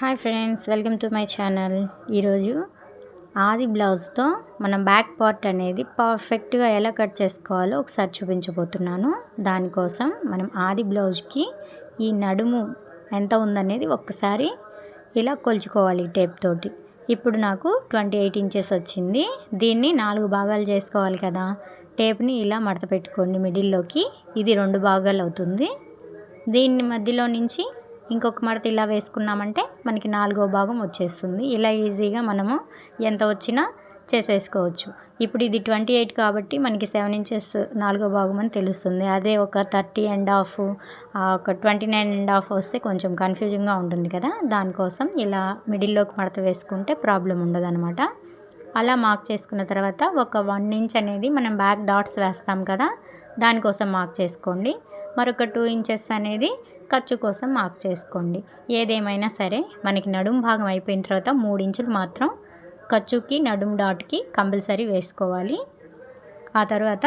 Hi friends welcome to my channel. ఈరోజు ఆది బ్లౌజ్తో మనం బ్యాక్ పార్ట్ అనేది పర్ఫెక్ట్గా ఎలా కట్ చేసుకోవాలో ఒకసారి చూపించబోతున్నాను. దానికోసం మనం ఆది బ్లౌజ్కి ఈ నడుము ఎంత ఉందనేది ఒక్కసారి ఇలా కొలుచుకోవాలి టేప్ తోటి. ఇప్పుడు నాకు ట్వంటీ ఎయిట్ ఇంచెస్ వచ్చింది. దీన్ని నాలుగు భాగాలు చేసుకోవాలి కదా. టేప్ని ఇలా మడత పెట్టుకోండి మిడిల్లోకి. ఇది రెండు భాగాలు అవుతుంది. దీన్ని మధ్యలో నుంచి ఇంకొక మడత ఇలా వేసుకున్నామంటే మనకి నాలుగో భాగం వచ్చేస్తుంది. ఇలా ఈజీగా మనము ఎంత వచ్చినా చేసేసుకోవచ్చు. ఇప్పుడు ఇది ట్వంటీ ఎయిట్ కాబట్టి మనకి సెవెన్ ఇంచెస్ నాలుగో భాగం అని తెలుస్తుంది. అదే ఒక థర్టీ అండ్ హాఫ్ ఒక ట్వంటీ నైన్ అండ్ హాఫ్ వస్తే కొంచెం కన్ఫ్యూజింగ్గా ఉంటుంది కదా. దానికోసం ఇలా మిడిల్లోకి మడత వేసుకుంటే ప్రాబ్లం ఉండదు అలా మార్క్ చేసుకున్న తర్వాత ఒక వన్ ఇంచ్ అనేది మనం బ్యాక్ డాట్స్ వేస్తాం కదా దానికోసం మార్క్ చేసుకోండి. మరొక టూ ఇంచెస్ అనేది ఖర్చు కోసం మార్క్ చేసుకోండి. ఏదేమైనా సరే మనకి నడుం భాగం అయిపోయిన తర్వాత మూడు ఇంచులు మాత్రం ఖర్చుకి నడుం డాట్కి కంపల్సరీ వేసుకోవాలి. ఆ తర్వాత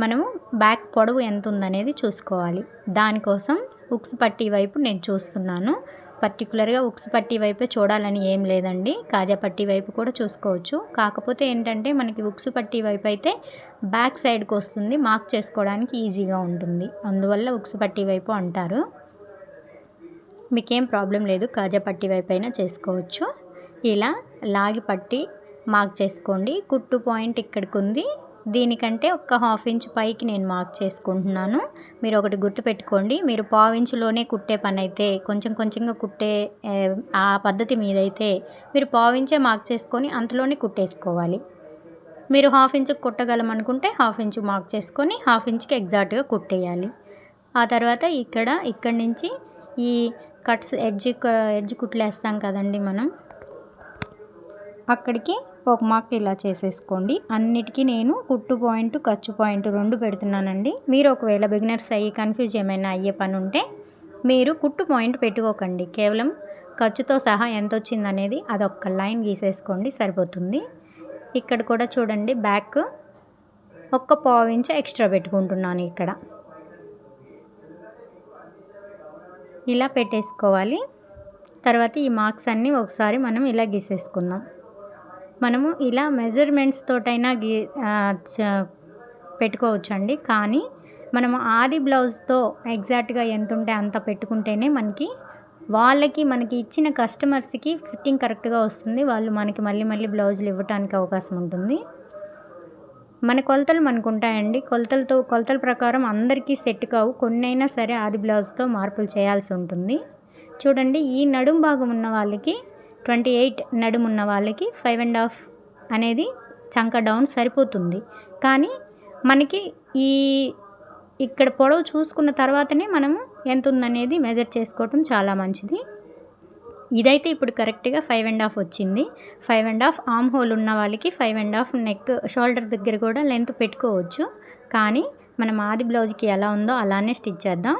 మనము బ్యాక్ పొడవు ఎంత ఉందనేది చూసుకోవాలి. దానికోసం ఉక్స్ పట్టి వైపు నేను చూస్తున్నాను. పర్టికులర్గా ఉక్స్ పట్టి వైపే చూడాలని ఏం లేదండి. కాజా పట్టి వైపు కూడా చూసుకోవచ్చు. కాకపోతే ఏంటంటే మనకి ఉక్స్ పట్టి వైపు అయితే బ్యాక్ సైడ్కి వస్తుంది. మార్క్ చేసుకోవడానికి ఈజీగా ఉంటుంది. అందువల్ల ఉక్స్ పట్టి వైపు అంటారు. మీకేం ప్రాబ్లం లేదు కాజా పట్టి వైపు అయినా చేసుకోవచ్చు. ఇలా లాగి పట్టి మార్క్ చేసుకోండి. కుట్టు పాయింట్ ఇక్కడికి ఉంది దీనికంటే ఒక హాఫ్ ఇంచ్ పైకి నేను మార్క్ చేసుకుంటున్నాను. మీరు ఒకటి గుర్తుపెట్టుకోండి. మీరు పావు ఇంచులోనే కుట్టే పని అయితే కొంచెం కొంచెంగా కుట్టే ఆ పద్ధతి మీదైతే మీరు పావు ఇంచే మార్క్ చేసుకొని అంతలోనే కుట్టేసుకోవాలి. మీరు హాఫ్ ఇంచ్ కుట్టగలం అనుకుంటే హాఫ్ ఇంచ్ మార్క్ చేసుకొని హాఫ్ ఇంచ్కి ఎగ్జాక్ట్గా కుట్టేయాలి. ఆ తర్వాత ఇక్కడ ఇక్కడి నుంచి ఈ కట్స్ ఎడ్జ్ ఎడ్జ్ కుట్లేస్తాం కదండి మనం. అక్కడికి ఒక మార్క్ ఇలా చేసేసుకోండి. అన్నిటికీ నేను కుట్టు పాయింట్ ఖర్చు పాయింట్ రెండు పెడుతున్నానండి. మీరు ఒకవేళ బిగినర్స్ అయ్యి కన్ఫ్యూజ్ ఏమైనా అయ్యే పని ఉంటే మీరు కుట్టు పాయింట్ పెట్టుకోకండి. కేవలం ఖర్చుతో సహా ఎంత వచ్చిందనేది అదొక్క లైన్ గీసేసుకోండి సరిపోతుంది. ఇక్కడ కూడా చూడండి బ్యాక్ ఒక్క పావు ఇంచ్ ఎక్స్ట్రా పెట్టుకుంటున్నాను ఇక్కడ. ఇలా పెట్టేసుకోవాలి. తర్వాత ఈ మార్క్స్ అన్నీ ఒకసారి మనం ఇలా గీసేసుకుందాం. మనము ఇలా మెజర్మెంట్స్ తోటైనా గీ పెట్టుకోవచ్చండి. కానీ మనము ఆది బ్లౌజ్తో ఎగ్జాక్ట్గా ఎంత ఉంటే అంత పెట్టుకుంటేనే మనకి వాళ్ళకి మనకి ఇచ్చిన కస్టమర్స్కి ఫిట్టింగ్ కరెక్ట్గా వస్తుంది. వాళ్ళు మనకి మళ్ళీ మళ్ళీ బ్లౌజులు ఇవ్వడానికి అవకాశం ఉంటుంది. మన కొలతలు మనకు ఉంటాయండి కొలతలతో కొలతల ప్రకారం అందరికీ సెట్ కావు. కొన్నైనా సరే ఆది బ్లౌజ్తో మార్పులు చేయాల్సి ఉంటుంది. చూడండి ఈ నడుం భాగం ఉన్న వాళ్ళకి ట్వంటీ ఎయిట్ నడుము ఉన్న వాళ్ళకి ఫైవ్ అండ్ హాఫ్ అనేది చంక డౌన్ సరిపోతుంది. కానీ మనకి ఈ ఇక్కడ పొడవు చూసుకున్న తర్వాతనే మనము ఎంత ఉందనేది మెజర్ చేసుకోవటం చాలా మంచిది. ఇదైతే ఇప్పుడు కరెక్ట్గా ఫైవ్ అండ్ హాఫ్ వచ్చింది. Five and half arm hole ఉన్న వాళ్ళకి five and half neck shoulder దగ్గర కూడా లెంత్ పెట్టుకోవచ్చు. కానీ మనం ఆది బ్లౌజ్కి ఎలా ఉందో అలానే స్టిచ్ చేద్దాం.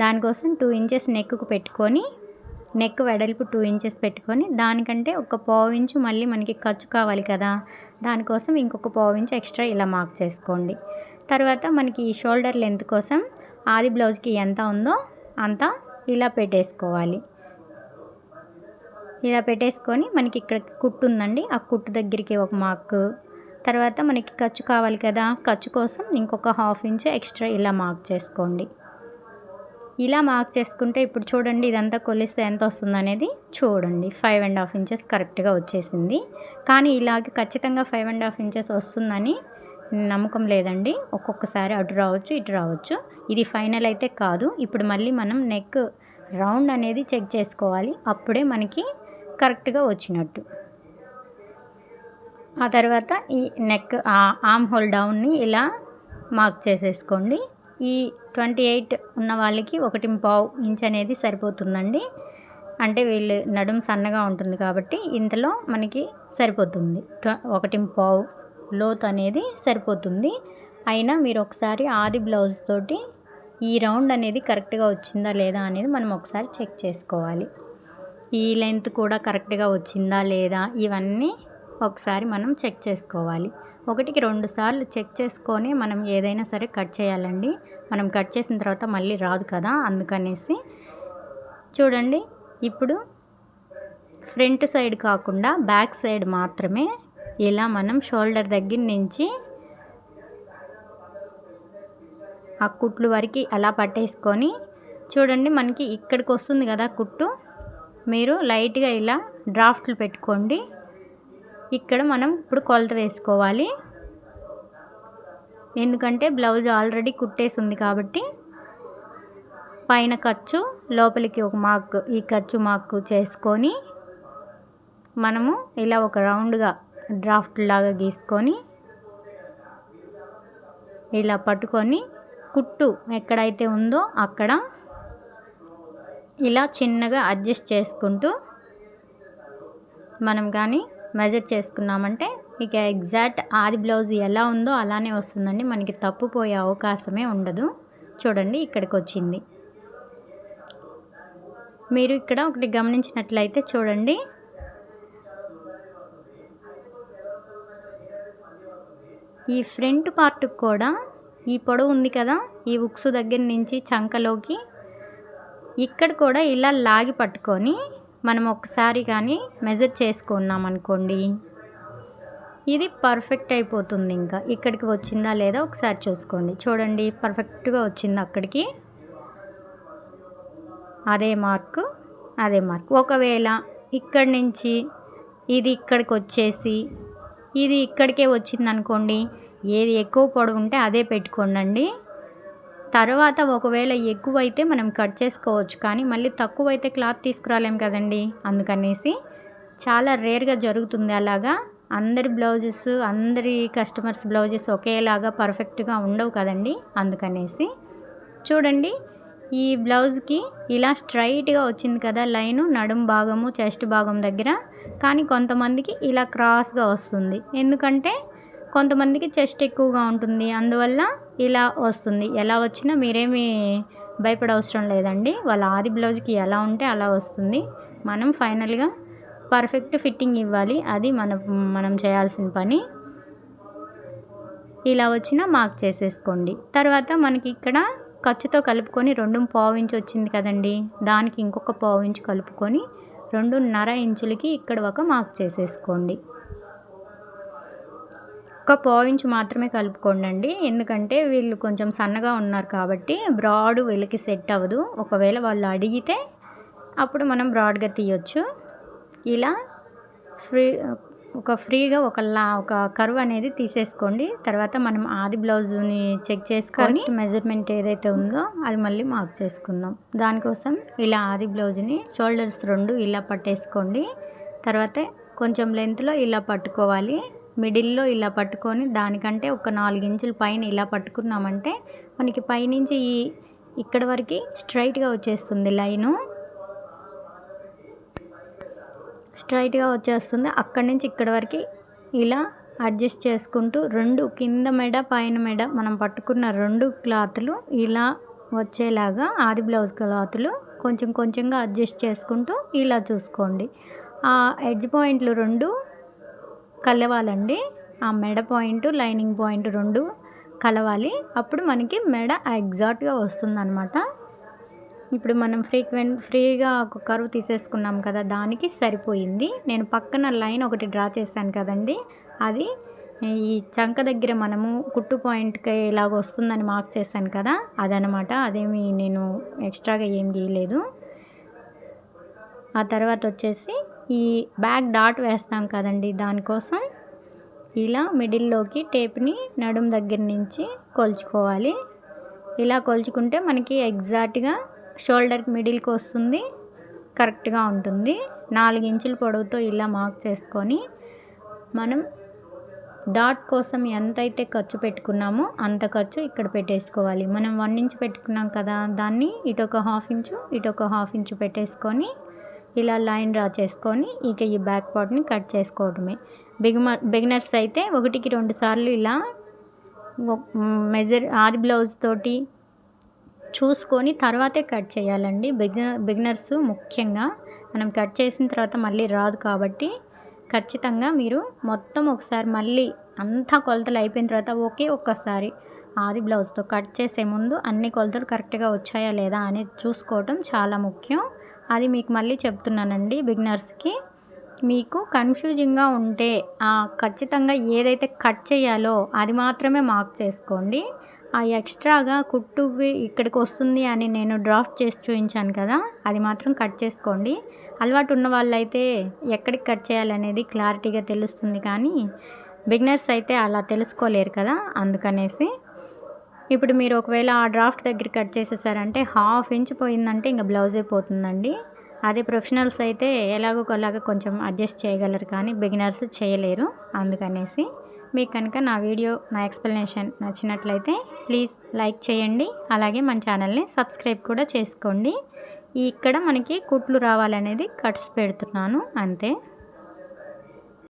దానికోసం టూ ఇంచెస్ నెక్కు పెట్టుకొని నెక్ వెడల్పు టూ ఇంచెస్ పెట్టుకొని దానికంటే ఒక పావు ఇంచు మళ్ళీ మనకి ఖర్చు కావాలి కదా. దానికోసం ఇంకొక పావు ఇంచు ఎక్స్ట్రా ఇలా మార్క్ చేసుకోండి. తర్వాత మనకి ఈ షోల్డర్ లెంత్ కోసం ఆది బ్లౌజ్కి ఎంత ఉందో అంత ఇలా పెట్టేసుకోవాలి. ఇలా పెట్టేసుకొని మనకి ఇక్కడ కుట్టు ఉందండి. ఆ కుట్టు దగ్గరికి ఒక మార్క్ తర్వాత మనకి ఖర్చు కావాలి కదా. ఖర్చు కోసం ఇంకొక హాఫ్ ఇంచ్ ఎక్స్ట్రా ఇలా మార్క్ చేసుకోండి. ఇలా మార్క్ చేసుకుంటే ఇప్పుడు చూడండి ఇదంతా కొలిస్తే ఎంత వస్తుంది అనేది చూడండి. ఫైవ్ అండ్ హాఫ్ ఇంచెస్ కరెక్ట్గా వచ్చేసింది. కానీ ఇలాగ ఖచ్చితంగా ఫైవ్ అండ్ హాఫ్ ఇంచెస్ వస్తుందని నమ్మకం లేదండి. ఒక్కొక్కసారి అటు రావచ్చు ఇటు రావచ్చు. ఇది ఫైనల్ అయితే కాదు. ఇప్పుడు మళ్ళీ మనం నెక్ రౌండ్ అనేది చెక్ చేసుకోవాలి. అప్పుడే మనకి కరెక్ట్గా వచ్చినట్టు. ఆ తర్వాత ఈ నెక్ ఆమ్ హోల్ డౌన్ని ఇలా మార్క్ చేసేసుకోండి. ఈ ట్వంటీ ఎయిట్ ఉన్న వాళ్ళకి ఒకటి పావు ఇంచ్ అనేది సరిపోతుందండి. అంటే వీళ్ళు నడుము సన్నగా ఉంటుంది కాబట్టి ఇంతలో మనకి సరిపోతుంది. ఒకటి పావు లోత్ అనేది సరిపోతుంది. అయినా మీరు ఒకసారి ఆది బ్లౌజ్ తోటి ఈ రౌండ్ అనేది కరెక్ట్గా వచ్చిందా లేదా అనేది మనం ఒకసారి చెక్ చేసుకోవాలి. ఈ లెంత్ కూడా కరెక్ట్గా వచ్చిందా లేదా ఇవన్నీ ఒకసారి మనం చెక్ చేసుకోవాలి. ఒకటికి రెండు సార్లు చెక్ చేసుకొని మనం ఏదైనా సరే కట్ చేయాలండి. మనం కట్ చేసిన తర్వాత మళ్ళీ రాదు కదా అందుకనేసి. చూడండి ఇప్పుడు ఫ్రంట్ సైడ్ కాకుండా బ్యాక్ సైడ్ మాత్రమే ఇలా మనం షోల్డర్ దగ్గర నుంచి ఆ కుట్లు వరకు అలా పట్టేసుకొని చూడండి మనకి ఇక్కడికి వస్తుంది కదా కుట్టు. మీరు లైట్గా ఇలా డ్రాఫ్ట్లు పెట్టుకోండి. ఇక్కడ మనం ఇప్పుడు కొలత వేసుకోవాలి. ఎందుకంటే బ్లౌజ్ ఆల్రెడీ కుట్టేసి ఉంది కాబట్టి పైన ఖర్చు లోపలికి ఒక మార్క్ ఈ ఖర్చు మార్క్ చేసుకొని మనము ఇలా ఒక రౌండ్గా డ్రాఫ్ట్ లాగా గీసుకొని ఇలా పట్టుకొని కుట్టు ఎక్కడైతే ఉందో అక్కడ ఇలా చిన్నగా అడ్జస్ట్ చేసుకుంటూ మనం కానీ మెజర్ చేసుకున్నామంటే ఇక ఎగ్జాక్ట్ ఆది బ్లౌజ్ ఎలా ఉందో అలానే వస్తుందండి. మనకి తప్పుపోయే అవకాశమే ఉండదు. చూడండి ఇక్కడికి వచ్చింది మీరు ఇక్కడ ఒకటి గమనించినట్లయితే చూడండి. ఈ ఫ్రంట్ పార్ట్ కూడా ఈ పొడవు ఉంది కదా ఈ ఉక్సు దగ్గర నుంచి చంకలోకి ఇక్కడ కూడా ఇలా లాగి పట్టుకొని మనం ఒకసారి కానీ మెజర్ చేసుకున్నాం అనుకోండి ఇది పర్ఫెక్ట్ అయిపోతుంది ఇంకా. ఇక్కడికి వచ్చిందా లేదా ఒకసారి చూసుకోండి. చూడండి పర్ఫెక్ట్గా వచ్చింది అక్కడికి. అదే మార్క్ అదే మార్క్ ఒకవేళ ఇక్కడి నుంచి ఇది ఇక్కడికి వచ్చేసి ఇది ఇక్కడికే వచ్చింది అనుకోండి ఏది ఎక్కువ పొడవు ఉంటే అదే పెట్టుకోండి తర్వాత ఒకవేళ ఎక్కువైతే మనం కట్ చేసుకోవచ్చు. కానీ మళ్ళీ తక్కువైతే క్లాత్ తీసుకురాలేం కదండి? అందుకనేసి చాలా రేర్గా జరుగుతుంది అలాగా. అందరి బ్లౌజెస్ అందరి కస్టమర్స్ బ్లౌజెస్ ఒకేలాగా పర్ఫెక్ట్గా ఉండవు కదండి? అందుకనేసి చూడండి ఈ బ్లౌజ్కి ఇలా స్ట్రైట్గా వచ్చింది కదా లైను నడుం భాగము చెస్ట్ భాగం దగ్గర. కానీ కొంతమందికి ఇలా క్రాస్గా వస్తుంది. ఎందుకంటే కొంతమందికి చెస్ట్ ఎక్కువగా ఉంటుంది. అందువల్ల ఇలా వస్తుంది. ఎలా వచ్చినా మీరేమి భయపడవసరం లేదండి. వాళ్ళ ఆది బ్లౌజ్కి ఎలా ఉంటే అలా వస్తుంది. మనం ఫైనల్గా పర్ఫెక్ట్ ఫిట్టింగ్ ఇవ్వాలి. అది మన మనం చేయాల్సిన పని. ఇలా వచ్చినా మార్క్ చేసేసుకోండి. తర్వాత మనకి ఇక్కడ ఖర్చుతో కలుపుకొని రెండు పావు ఇంచు వచ్చింది కదండి. దానికి ఇంకొక పావు ఇంచు కలుపుకొని రెండున్నర ఇంచులకి ఇక్కడ ఒక మార్క్ చేసేసుకోండి. ఒక పావు మాత్రమే కలుపుకోండి ఎందుకంటే వీళ్ళు కొంచెం సన్నగా ఉన్నారు కాబట్టి బ్రాడ్ వీళ్ళకి సెట్ అవ్వదు. ఒకవేళ వాళ్ళు అడిగితే అప్పుడు మనం బ్రాడ్గా తీయొచ్చు. ఇలా ఫ్రీ ఒక ఫ్రీగా ఒక లా ఒక కర్వ్ అనేది తీసేసుకోండి. తర్వాత మనం ఆది బ్లౌజ్ని చెక్ చేసుకొని మెజర్మెంట్ ఏదైతే ఉందో అది మళ్ళీ మార్క్ చేసుకుందాం. దానికోసం ఇలా ఆది బ్లౌజ్ని షోల్డర్స్ రెండు ఇలా పట్టేసుకోండి. తర్వాత కొంచెం లెంత్లో ఇలా పట్టుకోవాలి. మిడిల్లో ఇలా పట్టుకొని దానికంటే ఒక నాలుగు పైన ఇలా పట్టుకున్నామంటే మనకి పైనుంచి ఈ ఇక్కడ వరకు స్ట్రైట్గా వచ్చేస్తుంది లైను. స్ట్రైట్గా వచ్చేస్తుంది. అక్కడి నుంచి ఇక్కడ వరకు ఇలా అడ్జస్ట్ చేసుకుంటూ రెండు కింద మెడ పైన మెడ మనం పట్టుకున్న రెండు క్లాతులు ఇలా వచ్చేలాగా ఆది బ్లౌజ్ క్లాతులు కొంచెం కొంచెంగా అడ్జస్ట్ చేసుకుంటూ ఇలా చూసుకోండి. ఆ ఎడ్జ్ పాయింట్లు రెండు కలవాలండి. ఆ మెడ పాయింట్ లైనింగ్ పాయింట్ రెండు కలవాలి. అప్పుడు మనకి మెడ ఎగ్జాక్ట్గా వస్తుందన్నమాట. ఇప్పుడు మనం ఫ్రీక్వెంట్ ఫ్రీగా ఒక కరువు తీసేసుకున్నాం కదా దానికి సరిపోయింది. నేను పక్కన లైన్ ఒకటి డ్రా చేశాను కదండి. అది ఈ చంక దగ్గర మనము కుట్టు పాయింట్కి ఇలాగ వస్తుందని మార్క్ చేశాను కదా అదనమాట అదేమి నేను ఎక్స్ట్రాగా ఏం గీయలేదు. ఆ తర్వాత వచ్చేసి ఈ బ్యాక్ డాట్ వేస్తాం కదండి దానికోసం ఇలా మిడిల్లోకి టేప్ని నడుం దగ్గర నుంచి కొలుచుకోవాలి. ఇలా కొలుచుకుంటే మనకి ఎగ్జాక్ట్గా షోల్డర్కి మిడిల్కి వస్తుంది కరెక్ట్గా ఉంటుంది. నాలుగు ఇంచుల పొడవుతో ఇలా మార్క్ చేసుకొని మనం డాట్ కోసం ఎంతైతే ఖర్చు పెట్టుకున్నామో అంత ఖర్చు ఇక్కడ పెట్టేసుకోవాలి. మనం వన్ ఇంచ్ పెట్టుకున్నాం కదా దాన్ని ఇటు ఒక హాఫ్ ఇంచు ఇటు ఒక హాఫ్ ఇంచు పెట్టేసుకొని ఇలా లైన్ డ్రా చేసుకొని ఇక ఈ బ్యాక్ పార్ట్ని కట్ చేసుకోవడమే. బిగిమ బిగినర్స్ అయితే ఒకటికి రెండు సార్లు ఇలా మెజర్ ఆది బ్లౌజ్ తోటి చూసుకొని తర్వాతే కట్ చేయాలండి. బిగినర్ బిగినర్స్ ముఖ్యంగా మనం కట్ చేసిన తర్వాత మళ్ళీ రాదు కాబట్టి ఖచ్చితంగా మీరు మొత్తం ఒకసారి మళ్ళీ అంతా కొలతలు అయిపోయిన తర్వాత ఒకే ఒక్కసారి ఆది బ్లౌజ్తో కట్ చేసే ముందు అన్ని కొలతలు కరెక్ట్గా వచ్చాయా లేదా అనేది చూసుకోవటం చాలా ముఖ్యం. అది మీకు మళ్ళీ చెప్తున్నానండి బిగినర్స్కి. మీకు కన్ఫ్యూజింగ్గా ఉంటే ఖచ్చితంగా ఏదైతే కట్ చేయాలో అది మాత్రమే మార్క్ చేసుకోండి. ఆ ఎక్స్ట్రాగా కుట్టువి ఇక్కడికి వస్తుంది అని నేను డ్రాఫ్ట్ చేసి చూపించాను కదా అది మాత్రం కట్ చేసుకోండి. అలవాటు ఉన్న వాళ్ళైతే ఎక్కడికి కట్ చేయాలనేది క్లారిటీగా తెలుస్తుంది కానీ బిగినర్స్ అయితే అలా తెలుసుకోలేరు కదా అందుకనేసి. ఇప్పుడు మీరు ఒకవేళ ఆ డ్రాఫ్ట్ దగ్గర కట్ చేసేసారంటే హాఫ్ ఇంచ్ పోయిందంటే ఇంకా బ్లౌజ్ అయిపోతుందండి అదే ప్రొఫెషనల్స్ అయితే ఎలాగో అలాగ కొంచెం అడ్జస్ట్ చేయగలరు కానీ బిగినర్స్ చేయలేరు అందుకనేసి. మీకు కనుక నా వీడియో నా ఎక్స్ప్లెనేషన్ నచ్చినట్లయితే ప్లీజ్ లైక్ చేయండి. అలాగే మన ఛానల్ని సబ్స్క్రైబ్ కూడా చేసుకోండి. ఇక్కడ మనకి కుట్లు రావాలనేది కట్స్ పెడుతున్నాను. అంతే.